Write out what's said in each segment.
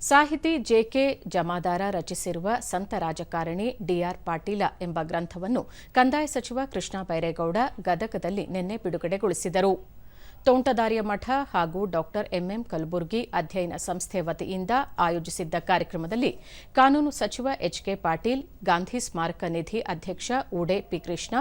ಸಾಹಿತಿ ಜೆಕೆ ಜಮಾದಾರ ರಚಿಸಿರುವ ಸಂತ ರಾಜಕಾರಣಿ ಡಿಆರ್ ಪಾಟೀಲ ಎಂಬ ಗ್ರಂಥವನ್ನು ಕಂದಾಯ ಸಚಿವ ಕೃಷ್ಣ ಬೈರೇಗೌಡ ಗದಗದಲ್ಲಿ ನಿನ್ನೆ ಬಿಡುಗಡೆಗೊಳಿಸಿದರು. ತೋಂಟದಾರ್ಯ ಮಠ ಹಾಗೂ ಡಾಕ್ಟರ್ ಎಂಎಂ ಕಲಬುರ್ಗಿ ಅಧ್ಯಯನ ಸಂಸ್ಥೆ ವತಿಯಿಂದ ಆಯೋಜಿಸಿದ್ದ ಕಾರ್ಯಕ್ರಮದಲ್ಲಿ ಕಾನೂನು ಸಚಿವ ಎಚ್ಕೆ ಪಾಟೀಲ್, ಗಾಂಧಿ ಸ್ಮಾರಕ ನಿಧಿ ಅಧ್ಯಕ್ಷ ಉಡೆ ಪಿ ಕೃಷ್ಣ,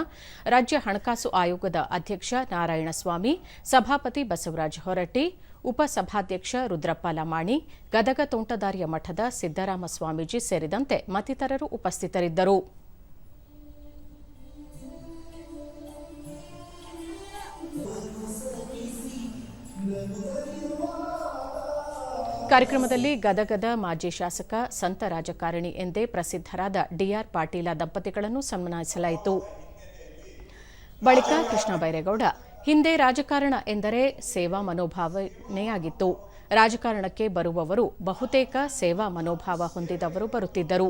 ರಾಜ್ಯ ಹಣಕಾಸು ಆಯೋಗದ ಅಧ್ಯಕ್ಷ ನಾರಾಯಣಸ್ವಾಮಿ, ಸಭಾಪತಿ ಬಸವರಾಜ ಹೊರಟ್ಟಿ ಉಪಸಭಾಧ್ಯಕ್ಷ ರುದ್ರಪ್ಪ ಲಮಾಣಿ, ಗದಗ ತೋಂಟದಾರ್ಯ ಮಠದ ಸಿದ್ದರಾಮ ಸ್ವಾಮೀಜಿ ಸೇರಿದಂತೆ ಮತ್ತಿತರರು ಉಪಸ್ಥಿತರಿದ್ದರು. ಕಾರ್ಯಕ್ರಮದಲ್ಲಿ ಗದಗದ ಮಾಜಿ ಶಾಸಕ, ಸಂತ ರಾಜಕಾರಣಿ ಎಂದೇ ಪ್ರಸಿದ್ಧರಾದ ಡಿಆರ್ ಪಾಟೀಲ ದಂಪತಿಗಳನ್ನು ಸನ್ಮಾನಿಸಲಾಯಿತು. ಬಳಿಕ ಕೃಷ್ಣ ಬೈರೇಗೌಡ, ಹಿಂದೆ ರಾಜಕಾರಣ ಎಂದರೆ ಸೇವಾ ಮನೋಭಾವನೆಯಾಗಿತ್ತು. ರಾಜಕಾರಣಕ್ಕೆ ಬರುವವರು ಬಹುತೇಕ ಸೇವಾ ಮನೋಭಾವ ಹೊಂದಿದವರು ಬರುತ್ತಿದ್ದರು.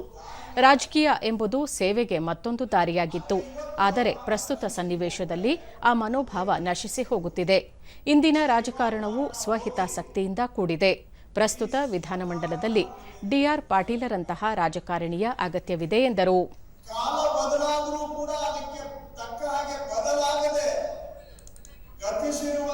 ರಾಜಕೀಯ ಎಂಬುದು ಸೇವೆಗೆ ಮತ್ತೊಂದು ದಾರಿಯಾಗಿತ್ತು. ಆದರೆ ಪ್ರಸ್ತುತ ಸನ್ನಿವೇಶದಲ್ಲಿ ಆ ಮನೋಭಾವ ನಶಿಸಿ ಹೋಗುತ್ತಿದೆ. ಇಂದಿನ ರಾಜಕಾರಣವು ಸ್ವಹಿತಾಸಕ್ತಿಯಿಂದ ಕೂಡಿದೆ. ಪ್ರಸ್ತುತ ವಿಧಾನಮಂಡಲದಲ್ಲಿ ಡಿಆರ್ ಪಾಟೀಲರಂತಹ ರಾಜಕಾರಣಿಯ ಅಗತ್ಯವಿದೆ ಎಂದರು. ಕೂಡ ಅದಕ್ಕೆ ತಕ್ಕ ಹಾಗೆ ಬದಲಾಗದೆ ಗತಿಸಿರುವ